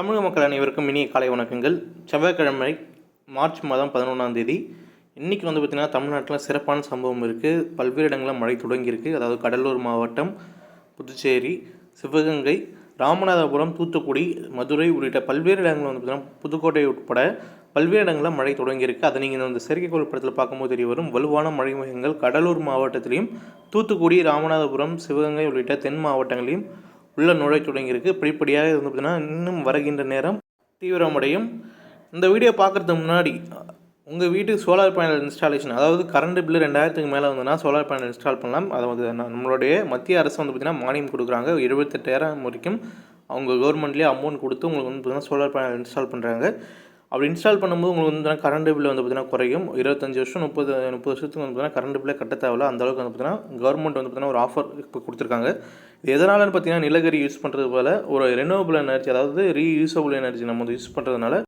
தமிழக மக்கள் அனைவருக்கும் இனிய காலை வணக்கங்கள். செவ்வாய்க்கிழமை மார்ச் மாதம் பதினொன்றாம் தேதி. இன்றைக்கி வந்து பார்த்திங்கன்னா தமிழ்நாட்டில் சிறப்பான சம்பவம் இருக்குது பல்வேறு இடங்களில் மழை தொடங்கியிருக்கு. அதாவது கடலூர் மாவட்டம் புதுச்சேரி சிவகங்கை ராமநாதபுரம் தூத்துக்குடி மதுரை உள்ளிட்ட பல்வேறு இடங்களில் வந்து பார்த்திங்கன்னா புதுக்கோட்டை உட்பட பல்வேறு இடங்களில் மழை தொடங்கியிருக்கு. அதை நீங்கள் இந்த செயற்கைக்கோள் படத்தில் பார்க்கும்போது தெரிய வரும். வலுவான மழை மையங்கள் கடலூர் மாவட்டத்திலையும் தூத்துக்குடி ராமநாதபுரம் சிவகங்கை உள்ளிட்ட தென் மாவட்டங்களையும் உள்ள நுழைய தொடங்கியிருக்கு. படிப்படியாக இருந்து வந்து இன்னும் வருகின்ற நேரம் தீவிரமடையும். இந்த வீடியோ பார்க்குறதுக்கு முன்னாடி உங்கள் வீட்டுக்கு சோலார் பேனல் இன்ஸ்டாலேஷன் அதாவது கரண்ட் பில்லு ரெண்டாயிரத்துக்கு மேலே வந்ததுன்னா சோலார் பேனல் இன்ஸ்டால் பண்ணலாம். அதாவது நம்மளுடைய மத்திய அரசு வந்து பார்த்திங்கன்னா மானியம் கொடுக்குறாங்க. எழுபத்தெட்டாயிரம் வரைக்கும் அவங்க கவர்மெண்ட்லேயே அமௌண்ட் கொடுத்து உங்களுக்கு வந்து பார்த்திங்கன்னா சோலார் பேனல் இன்ஸ்டால் பண்ணுறாங்க அப்படி இன்ஸ்டால் பண்ணும்போது உங்களுக்கு வந்து கரண்ட் பில் வந்து பார்த்திங்கன்னா குறையும். இருபத்தஞ்சி வருஷம் முப்பது முப்பது வருஷத்துக்கு வந்து பார்த்திங்கன்னா கரண்ட் பில்லே கட்ட தேவையில்ல. அந்த அளவுக்கு வந்து பார்த்திங்கன்னா கவர்மெண்ட் வந்து பார்த்திங்கன்னா ஒரு ஆஃபர் இப்போ கொடுத்துருக்காங்க. இது எதனாலன்னு பார்த்தீங்கன்னா நிலக்கரி யூஸ் பண்ணுறது போல் ஒரு ரெனோவபிள் எனர்ஜி அதாவது ரீயூசபிள் எனர்ஜி நம்ம வந்து யூஸ் பண்ணுறதுனால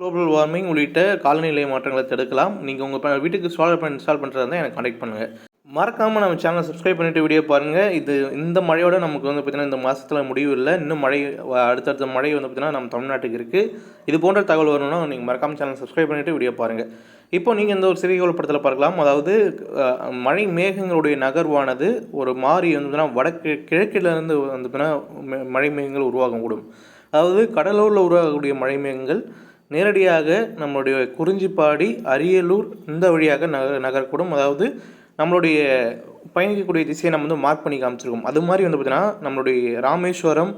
குளோபல் வார்மிங் உள்ளிட்ட காலநிலை மாற்றங்களை தடுக்கலாம். நீங்கள் உங்கள் வீட்டுக்கு சோலார் பேனல் இன்ஸ்டால் பண்ணுறதா இருந்தால் எனக்கு கான்டெக்ட் பண்ணுங்கள் மறக்காமல் நம்ம சேனலை சப்ஸ்கிரைப் பண்ணிவிட்டு வீடியோ பாருங்கள் இது இந்த மழையோட நமக்கு வந்து பார்த்திங்கன்னா இந்த மாதத்தில் முடிவு இல்லை. இன்னும் மழை அடுத்தடுத்த மழை வந்து பார்த்திங்கன்னா நம்ம தமிழ்நாட்டுக்கு இருக்குது இது போன்ற தகவல் வரணும்னா நீங்கள் மறக்காமல் சேனல் சப்ஸ்கிரைப் பண்ணிவிட்டு வீடியோ பாருங்கள் இப்போ நீங்கள் இந்த ஒரு சிறிய படத்தில் பார்க்கலாம். அதாவது மழை மேகங்களுடைய நகர்வானது ஒரு மாறி வந்து பார்த்தீங்கன்னா வடக்கு கிழக்கிலிருந்து வந்து பார்த்தீங்கன்னா மழை மேகங்கள் உருவாகக்கூடும். அதாவது கடலூரில் உருவாகக்கூடிய மழை மேகங்கள் நேரடியாக நம்மளுடைய குறிஞ்சிப்பாடி அரியலூர் இந்த வழியாக நக நகரக்கூடும். அதாவது நம்மளுடைய பயணிக்கக்கூடிய திசையை நம்ம வந்து மார்க் பண்ணி காமிச்சிருக்கோம். அது மாதிரி வந்து பார்த்திங்கன்னா நம்மளுடைய ராமேஸ்வரம்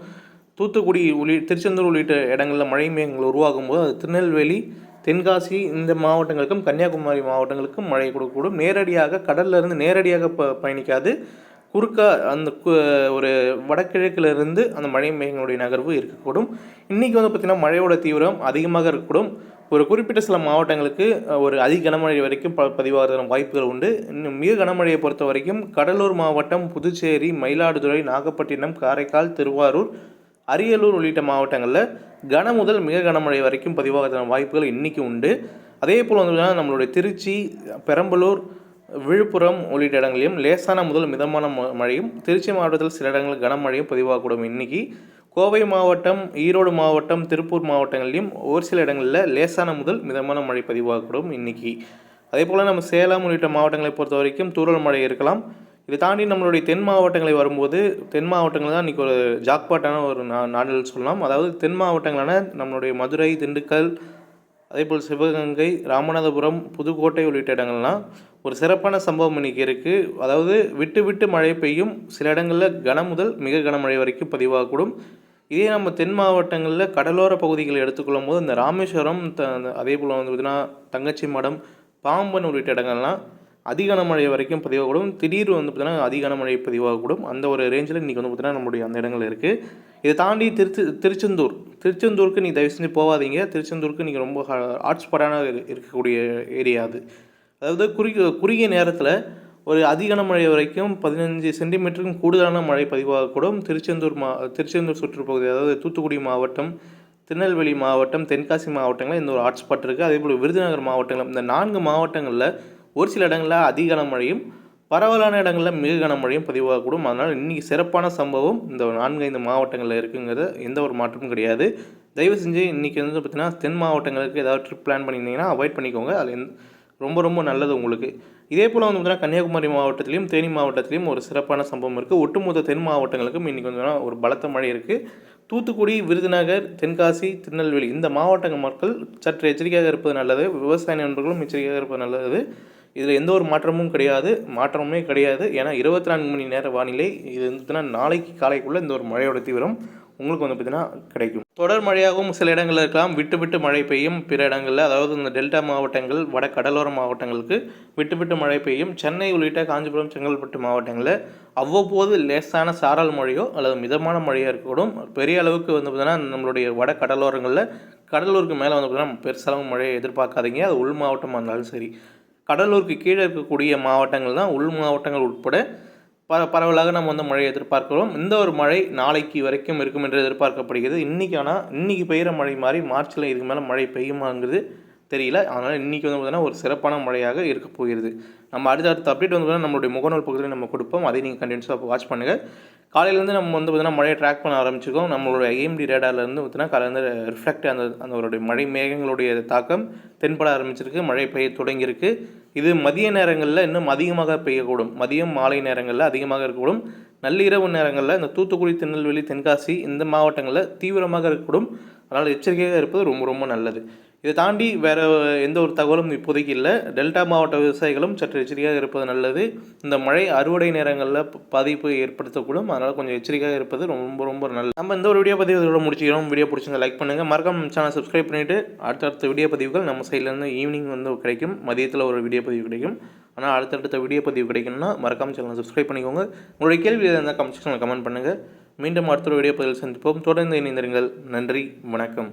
தூத்துக்குடி உள்ளி திருச்செந்தூர் உள்ளிட்ட இடங்களில் மழை மேகங்கள் உருவாகும் போது அது திருநெல்வேலி தென்காசி இந்த மாவட்டங்களுக்கும் கன்னியாகுமரி மாவட்டங்களுக்கும் மழை கொடுக்கக்கூடும். நேரடியாக கடல்லிருந்து நேரடியாக ப பயணிக்காது. குறுக்கா அந்த கு- ஒரு வடகிழக்கிலிருந்து அந்த மழை மேகங்களுடைய நகர்வு இருக்கக்கூடும். இன்றைக்கி வந்து பார்த்திங்கன்னா மழையோட தீவிரம் அதிகமாக இருக்கக்கூடும். ஒரு குறிப்பிட்ட சில மாவட்டங்களுக்கு ஒரு அதிக கனமழை வரைக்கும் ப பதிவாகிறதுன வாய்ப்புகள் உண்டு. இன்னும் மிக கனமழையை பொறுத்த வரைக்கும் கடலூர் மாவட்டம் புதுச்சேரி மயிலாடுதுறை நாகப்பட்டினம் காரைக்கால் திருவாரூர் அரியலூர் உள்ளிட்ட மாவட்டங்களில் கன முதல் மிக கனமழை வரைக்கும் பதிவாகிறதுன வாய்ப்புகள் இன்றைக்கி உண்டு. அதே போல் வந்து நம்மளுடைய திருச்சி பெரம்பலூர் விழுப்புரம் உள்ளிட்ட இடங்களிலும் லேசான முதல் மிதமான மழையும் திருச்சி மாவட்டத்தில் சில இடங்களில் கனமழையும் பதிவாகக்கூடும் இன்னைக்கு. கோவை மாவட்டம் ஈரோடு மாவட்டம் திருப்பூர் மாவட்டங்களிலும் ஒரு சில இடங்களில் லேசான முதல் மிதமான மழை பதிவாகக்கூடும் இன்றைக்கி அதே போல் நம்ம சேலம் உள்ளிட்ட மாவட்டங்களை பொறுத்த வரைக்கும் தூரல் மழை இருக்கலாம். இதை தாண்டி நம்மளுடைய தென் மாவட்டங்களை வரும்போது தென் மாவட்டங்கள் தான் இன்றைக்கி ஒரு ஜாக்பாட்டான ஒரு நா நாடுகள் சொல்லலாம். அதாவது தென் மாவட்டங்களான நம்மளுடைய மதுரை திண்டுக்கல் அதேபோல் சிவகங்கை ராமநாதபுரம் புதுக்கோட்டை உள்ளிட்ட இடங்கள்லாம் ஒரு சிறப்பான சம்பவம் இன்றைக்கி இருக்குது அதாவது விட்டு விட்டு மழை பெய்யும் சில இடங்களில் கன முதல் மிக கனமழை வரைக்கும் பதிவாகக்கூடும். இதே நம்ம தென் மாவட்டங்களில் கடலோர பகுதிகளை எடுத்துக்கொள்ளும் போது இந்த ராமேஸ்வரம் த அதே போல் வந்து பார்த்திங்கன்னா தங்கச்சி மடம் பாம்பன் உள்ளிட்ட இடங்கள்லாம் அதிக கனமழை வரைக்கும் பதிவாகக்கூடும். திடீர் வந்து பார்த்திங்கன்னா அதிக கனமழை பதிவாகக்கூடும். அந்த ஒரு ரேஞ்சில் இன்றைக்கி வந்து பார்த்திங்கன்னா நம்மளுடைய அந்த இடங்கள் இருக்குது இதை தாண்டி திருச்சி திருச்செந்தூர். திருச்செந்தூருக்கு நீ தயவு செஞ்சு போகாதீங்க. திருச்செந்தூருக்கு நீங்கள் ரொம்ப ஹாட்ஸ்பாட்டான இருக்கக்கூடிய ஏரியா அது. அதாவது குறுகிய குறுகிய நேரத்தில் ஒரு அதிக மழை வரைக்கும் பதினஞ்சு சென்டிமீட்டருக்கும் கூடுதலான மழை பதிவாகக்கூடும். திருச்செந்தூர் மா திருச்செந்தூர் சுற்றுப்பகுதி அதாவது தூத்துக்குடி மாவட்டம் திருநெல்வேலி மாவட்டம் தென்காசி மாவட்டங்களில் இந்த ஒரு ஹாட்ஸ்பாட் இருக்குது அதே போல் விருதுநகர் மாவட்டங்களும் இந்த நான்கு மாவட்டங்களில் ஒரு சில இடங்களில் அதிக கனமழையும் பரவலான இடங்களில் மிக கனமழையும் பதிவாகக்கூடும். அதனால் இன்றைக்கி சிறப்பான சம்பவம் இந்த நான்கு ஐந்து மாவட்டங்களில் இருக்குங்கிறது எந்த ஒரு மாற்றமும் கிடையாது. தயவு செஞ்சு இன்றைக்கி வந்து பார்த்திங்கன்னா தென் மாவட்டங்களுக்கு ஏதாவது ட்ரிப் பிளான் பண்ணியிருந்தீங்கன்னா அவாய்ட் பண்ணிக்கோங்க. அது ரொம்ப ரொம்ப நல்லது உங்களுக்கு. இதே போல் வந்து பார்த்தீங்கன்னா கன்னியாகுமரி மாவட்டத்திலையும் தேனி மாவட்டத்திலையும் ஒரு சிறப்பான சம்பவம் இருக்குது ஒட்டுமொத்த தென் மாவட்டங்களுக்கும் இன்றைக்கி வந்து ஒரு பலத்த மழை இருக்குது தூத்துக்குடி விருதுநகர் தென்காசி திருநெல்வேலி இந்த மாவட்டங்கள் மக்கள் சற்று எச்சரிக்கையாக இருப்பது நல்லது. விவசாய நண்பர்களும் எச்சரிக்கையாக இருப்பது நல்லது. இதில் எந்த ஒரு மாற்றமும் கிடையாது. மாற்றமுமே கிடையாது. ஏன்னா இருபத்தி நான்கு மணி நேர வானிலை இது வந்து நாளைக்கு காலைக்குள்ளே இந்த ஒரு மழையோட தீவிரம். உங்களுக்கு வந்து பார்த்தீங்கன்னா கிடைக்கும். தொடர் மழையாகவும் சில இடங்களில் இருக்கலாம். விட்டு விட்டு மழை பெய்யும் பிற இடங்களில். அதாவது இந்த டெல்டா மாவட்டங்கள் வட கடலோர மாவட்டங்களுக்கு விட்டு விட்டு மழை பெய்யும். சென்னை உள்ளிட்ட காஞ்சிபுரம் செங்கல்பட்டு மாவட்டங்களில் அவ்வப்போது லேசான சாரல் மழையோ அல்லது மிதமான மழையோ இருக்கக்கூடும். பெரிய அளவுக்கு வந்து பார்த்திங்கன்னா நம்மளுடைய வட கடலோரங்களில் கடலூருக்கு மேலே வந்து பார்த்திங்கன்னா பெருசளவு மழையை எதிர்பார்க்காதீங்க. அது உள் மாவட்டமாக இருந்தாலும் சரி. கடலூருக்கு கீழே இருக்கக்கூடிய மாவட்டங்கள் தான் உள் மாவட்டங்கள் உட்பட பர பரவலாக நம்ம வந்து மழையை எதிர்பார்க்கிறோம். இந்த ஒரு மழை நாளைக்கு வரைக்கும் இருக்கும் என்று எதிர்பார்க்கப்படுகிறது. இன்றைக்கி ஆனால் இன்றைக்கி பெய்கிற மழை மாதிரி மார்ச்சில் இதுக்கு மேலே மழை பெய்யுமாங்கிறது தெரியல. அதனால் இன்றைக்கி வந்து பார்த்தீங்கன்னா ஒரு சிறப்பான மழையாக இருக்க போகிறது. நம்ம அடுத்த அடுத்த அப்டேட் வந்து பார்த்தீங்கன்னா நம்மளுடைய முகநூல் பகுதியில் நம்ம கொடுப்போம். அதை நீங்கள் கண்டினியூஸாக வாட்ச் பண்ணுங்கள் காலையிலேருந்து நம்ம வந்து பார்த்தீங்கன்னா மழையை ட்ராக் பண்ண ஆரம்பிச்சிருக்கோம். நம்மளோட ஐஎம்டி ரேடார்லேருந்து பார்த்தீங்கன்னா காலையிலேருந்து ரிஃப்ளெக்ட் அந்த அந்த மழை மேகங்களுடைய தாக்கம் தென்பட ஆரம்பிச்சிருக்கு. மழை பெய்ய தொடங்கியிருக்கு. இது மதிய நேரங்களில் இன்னும் அதிகமாக பெய்யக்கூடும். மதியம் மாலை நேரங்களில் அதிகமாக இருக்கக்கூடும். நள்ளிரவு நேரங்களில் இந்த தூத்துக்குடி திருநெல்வேலி தென்காசி இந்த மாவட்டங்களில் தீவிரமாக இருக்கக்கூடும். அதனால் எச்சரிக்கையாக இருப்பது ரொம்ப ரொம்ப நல்லது. இதை தாண்டி வேறு எந்த ஒரு தகவலும் இப்போதைக்கு இல்லை. டெல்டா மாவட்ட விவசாயிகளும் சற்று எச்சரிக்கையாக இருப்பது நல்லது. இந்த மழை அறுவடை நேரங்களில் பாதிப்பு ஏற்படுத்தக்கூடும். அதனால் கொஞ்சம் எச்சரிக்கையாக இருப்பது ரொம்ப ரொம்ப நல்லது. நம்ம இந்த ஒரு வீடியோ பதிவு இதோட முடிச்சுக்கிறோம். வீடியோ பிடிச்சிங்க லைக் பண்ணுங்கள் மறக்காம சேனல் சப்ஸ்கிரைப் பண்ணிவிட்டு அடுத்தடுத்த வீடியோ பதிவுகள் நம்ம சைட்லேருந்து ஈவினிங் வந்து கிடைக்கும். மதியத்தில் ஒரு வீடியோ பதிவு கிடைக்கும். ஆனால் அடுத்தடுத்த வீடியோ பதிவு கிடைக்கணும்னா மறக்காம சேனல் சப்ஸ்கிரைப் பண்ணிக்கோங்க. உங்களுடைய கேள்வி இருந்தால் கமெண்ட் செக்ஷனில் கமெண்ட் பண்ணுங்கள் மீண்டும் அடுத்த ஒரு வீடியோ பதிவில் சந்திப்போம். தொடர்ந்து இணைந்திருங்கள். நன்றி. வணக்கம்.